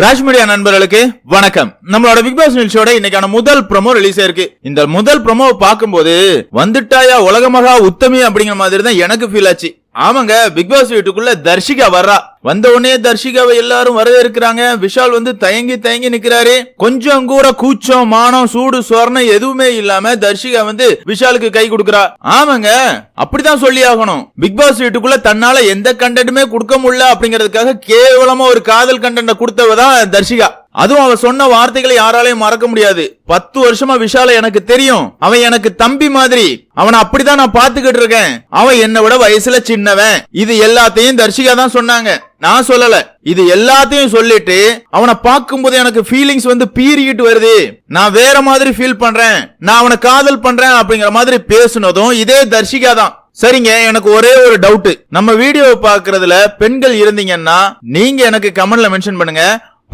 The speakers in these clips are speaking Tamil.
ராஜ் மீடியா நண்பர்களுக்கு வணக்கம். நம்மளோட பிக் பாஸ் நிகழ்ச்சியோட இன்னைக்கான முதல் ப்ரோமோ ரிலீஸ் ஆயிருக்கு இந்த முதல் ப்ரோமோவை பார்க்கும்போது வந்துட்டாயா உலகமகா உத்தமி அப்படிங்கிற மாதிரி தான் எனக்கு ஃபீல் ஆச்சு. ஆமாங்க பிக் பாஸ் வீட்டுக்குள்ள தர்ஷிகா வர்றா. வந்த உடனே தர்ஷிகாவை எல்லாரும் வரவேற்கிறாங்க. விஷால் வந்து தயங்கி தயங்கி நிக்கிறாரு. கொஞ்சம் கூட கூச்சம் மானம் சூடு சொர்ணம் எதுவுமே இல்லாம தர்ஷிகா வந்து விஷாலுக்கு கை கொடுக்கறா. ஆமாங்க அப்படிதான் சொல்லி ஆகணும். பிக் பாஸ் வீட்டுக்குள்ள தன்னால எந்த கண்டென்ட்டுமே கொடுக்க முடியல அப்படிங்கறதுக்காக கேவலமா ஒரு காதல் கண்டென்ட் கொடுத்தவ தான் தர்ஷிகா. அதுவும் அவ சொன்ன வார்த்தைகளை யாராலையும் மறக்க முடியாது. பத்து வருஷமா விஷால எனக்கு தெரியும். அவன் எனக்கு தம்பி மாதிரி. அவனை அப்படிதான் நான் பாத்துக்கிட்டு இருக்கேன். அவன் என்னை விட வயசுல சின்னவன். இது எல்லாத்தையும் தர்ஷிகா தான் சொன்னாங்க. நான் சொல்லல. இது எல்லாத்தையும் சொல்லிட்டு அவனை பார்க்கும்போது எனக்கு ஃபீலிங்ஸ் வந்து பீறிக்கிட்டு வருது. நான் வேற மாதிரி ஃபீல் பண்றேன். நான் அவனை காதல் பண்றேன் அப்படிங்கிற மாதிரி பேசுனதும் இதே தர்ஷிகா தான். சரிங்க எனக்கு ஒரே ஒரு டவுட் நம்ம வீடியோவை பாக்குறதுல பெண்கள் இருந்தீங்கன்னா நீங்க எனக்கு கமெண்ட்ல மென்ஷன் பண்ணுங்க.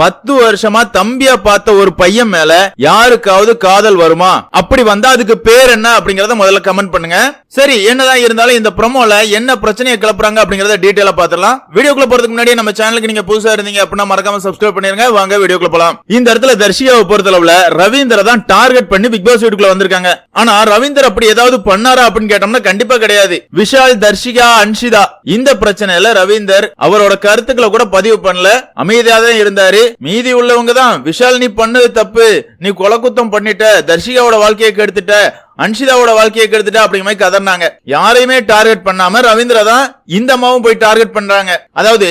பத்து வருஷமா தம்பியா பார்த்த ஒரு பையன் மேல யாருக்காவது காதல் வருமா? அப்படி வந்தா அதுக்கு பேர் என்ன அப்படிங்கறத முதல்ல கமெண்ட் பண்ணுங்க. சரி என்னதான் இருந்தாலும் இந்த ப்ரோமோல என்ன பிரச்சனையை கிளப்புறாங்க அப்படிங்கறத டீடைலா பாத்துலாம் வீடியோக்குள்ள போறதுக்கு முன்னாடி நம்ம சேனலுக்கு நீங்க புதுசா இருந்தீங்க அப்படின்னா மறக்காம சப்ஸ்கிரைப் பண்ணிருங்க. வாங்க வீடியோக்குள்ள போலாம். இந்த இடத்துல தர்ஷிகாவை பொறுத்தளவுல ரவீந்திர தான் டார்கெட் பண்ணி பிக் பாஸ் வீட்டுக்குள்ள வந்திருக்காங்க. ஆனா ரவீந்தர் அப்படி ஏதாவது பண்ணாரா அப்படின்னு கேட்டோம்னா கண்டிப்பா கிடையாது. விஷால் தர்ஷிகா அன்ஷிதா. இந்த பிரச்சனையில ரவீந்தர் அவரோட கருத்துக்களை கூட பதிவு பண்ணல. அமைதியா தான் இருந்தாரு. மீதி உள்ளவங்க தான் விஷால் நீ பண்ணது தப்பு. நீ கொலை பண்ணிட்ட தர்ஷிகாவோட வாழ்க்கையை கெடுத்துட்ட அன்ஷிதாவோட வாழ்க்கையை கெடுத்துட்டா அப்படிங்கிற மாதிரி கதர்னாங்க. யாரையுமே டார்கெட் பண்ணாம ரவீந்திரா தான் இந்த அம்மாவும் போய் டார்கெட் பண்றாங்க. அதாவது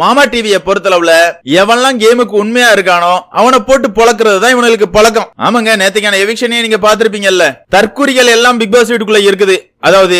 மாமா டிவியை பொறுத்தளவுல எவன்லாம் கேமுக்கு உண்மையா இருக்கானோ அவனை போட்டு பொழக்கிறது தான் இவனுக்கு பழக்கம். ஆமாங்க நேத்துக்கான எவிக்ஷனே நீங்க பாத்திருப்பீங்கல்ல தற்குறிகள் எல்லாம் பிக் பாஸ் வீட்டுக்குள்ள இருக்குது. அதாவது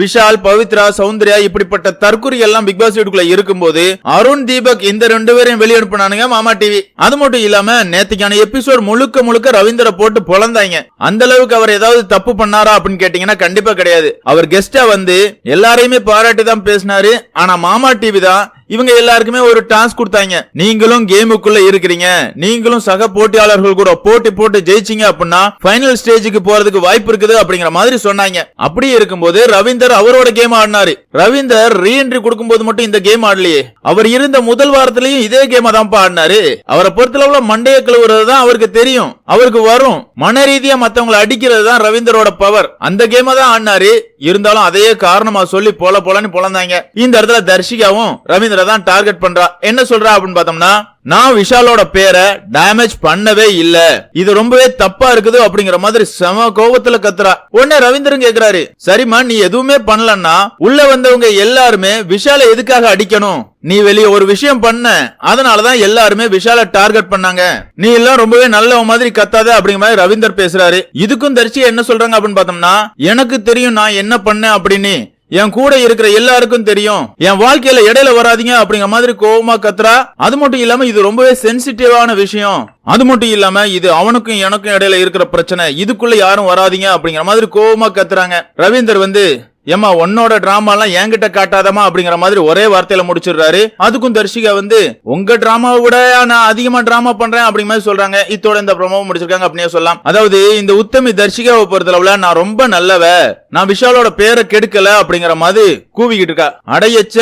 விஷால் பவித்ரா சௌந்தர்யா இப்படிப்பட்ட தற்குறிகள் எல்லாம் பிக் பாஸ் வீட்டுக்குள்ள இருக்கும்போது அருண் தீபக் இந்த ரெண்டு பேரையும் வெளியனுப்பினானுங்க மாமா டிவி. அது மட்டும் இல்லாம நேத்துக்கான எபிசோட் முழுக்க முழுக்க ரவீந்திர போட்டு பொழந்தாங்க அந்த அளவுக்கு அவர் ஏதாவது தப்பு பண்ணாரா அப்படின்னு கேட்டீங்கன்னா கண்டிப்பா கிடையாது. அவர் கெஸ்டா வந்து எல்லாரையுமே பாராட்டி தான் பேசினாரு. ஆனா மாமா டிவி தான் இவங்க எல்லாருக்குமே ஒரு டாஸ்க் கொடுத்தாங்க. நீங்களும் கேமுக்குள்ள இருக்கிறீங்க. நீங்களும் சக போட்டியாளர்கள் கூட போட்டி போட்டு ஜெயிச்சீங்க அப்படின்னா ஃபைனல் ஸ்டேஜுக்கு போறதுக்கு வாய்ப்பு இருக்குது அப்படிங்கிற மாதிரி சொன்னாங்க. அப்படி இருக்கும்போது ரவீந்தர் அவரோட கேம் ஆடினாரு. ரவீந்தர் ரீஎன்ட்ரி கொடுக்கும்போது மட்டும் இந்த கேம் ஆடலையே. அவர் இருந்த முதல் வாரத்திலையும் இதே கேம் தான் ஆடினாரு. அவரை பொறுத்தளவுல மண்டைய கழுவுறது தான் அவருக்கு தெரியும். அவருக்கு வரும். மன ரீதியா மத்தவங்களை அடிக்கிறது தான் ரவீந்தரோட பவர் அந்த கேம தான் ஆடினாரு. இருந்தாலும் அதையே காரணமா சொல்லி போல போலன்னு பொழந்தாங்க இந்த இடத்துல தர்ஷிகாவும் ரவீந்திர தான் டார்கெட் பண்றா. என்ன சொல்றா அப்படின்னு பார்த்தோம்னா நான் விஷாலோட பேரை டேமேஜ் பண்ணவே இல்ல. இது ரொம்பவே தப்பா இருக்குது அப்படிங்கிற மாதிரி செம கோபத்துல கத்துறா. உடனே ரவீந்திரன் கேக்குறாரு சரிம்மா நீ எதுவுமே பண்ணலன்னா உள்ள வந்தவங்க எல்லாருமே விஷால எதுக்காக அடிக்கணும்? நீ வெளிய ஒரு விஷயம் பண்ண அதனாலதான் எல்லாருமே விஷால டார்கெட் பண்ணாங்க. நீ எல்லாம் ரொம்பவே நல்ல மாதிரி கத்தாத அப்படிங்கிற மாதிரி ரவீந்தர் பேசுறாரு. இதுக்கும் தரிசி என்ன சொல்றாங்க அப்படின்னு பார்த்தோம்னா எனக்கு தெரியும் நான் என்ன பண்ணேன் அப்படின்னு. என் கூட இருக்கிற எல்லாருக்கும் தெரியும். என் வாழ்க்கையில இடையில வராதீங்க அப்படிங்கிற மாதிரி கோவமா கத்துறா. அது மட்டும் இல்லாம இது ரொம்பவே சென்சிட்டிவான விஷயம். அது மட்டும் இல்லாம இது அவனுக்கும் எனக்கும் இடையில இருக்கிற பிரச்சனை. இதுக்குள்ள யாரும் வராதீங்க அப்படிங்கிற மாதிரி கோவமா கத்துறாங்க. ரவீந்தர் வந்து ஏமா உன்னோட டிராமா எல்லாம் என்கிட்ட காட்டாதமா அப்படிங்கிற மாதிரி ஒரே வார்த்தையில முடிச்சிடுறாரு. அதுக்கும் தர்ஷிகா வந்து உங்க டிராமாவை விட நான் அதிகமா டிராமா பண்றேன் அப்படிங்கிற மாதிரி சொல்றாங்க. இத்தோட இந்த ப்ரோமோ முடிச்சிருக்காங்க அப்படியே சொல்லலாம். அதாவது இந்த உத்தமி தர்ஷிகாவை பொறுத்தளவுல நான் ரொம்ப நல்லவ. நான் விஷாலோட பேரை கெடுக்கல அப்படிங்கிற மாதிரி கூவிக்கிட்டு இருக்கா. அடையச்ச.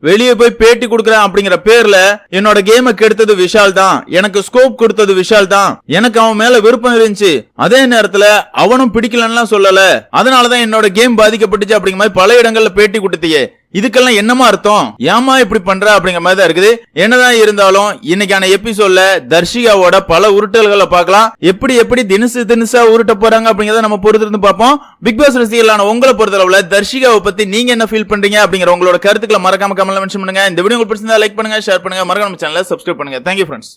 வெளியே போய் பேட்டி கொடுக்கறேன் அப்படிங்கிற பேர்ல என்னோட கேமை கெடுத்தது விஷால் தான். எனக்கு ஸ்கோப் கொடுத்தது விஷால் தான். எனக்கு அவன் மேல விருப்பம் இருந்துச்சு. அதே நேரத்துல அவனும் பிடிக்கலன்னா சொல்லல. அதனாலதான் என்னோட கேம் பாதிக்கப்பட்டுச்சு அப்படிங்கிற மாதிரி பல இடங்கள்ல பேட்டி கொடுத்தியே. இதுக்கெல்லாம் என்னமா அர்த்தம்? ஏமா இப்படி பண்ற அப்படிங்கிற மாதிரி தான் இருக்குது. என்னதான் இருந்தாலும் இன்னைக்கான எபிசோட்ல தர்ஷிகாவோட பல உருட்டல்களை பார்க்கலாம். எப்படி எப்படி தினசு தினசா உருட்ட போறாங்க அப்படிங்கறத நம்ம பொறுத்திருந்து பார்ப்போம். பிக் பாஸ் ரசிகர்களான உங்களை பொறுத்தளவுல தர்ஷிகாவை பத்தி நீங்க என்ன ஃபீல் பண்றீங்க அப்படிங்கிற உங்களோட கருத்துக்களை மறக்காம கமெண்ட்ல மென்ஷன் பண்ணுங்க. இந்த வீடியோ உங்களுக்கு பிடிச்சிருந்தா லைக் பண்ணுங்க ஷேர் பண்ணுங்க. மறக்காம சேனலை சப்ஸ்கிரைப் பண்ணுங்க. Thank you friends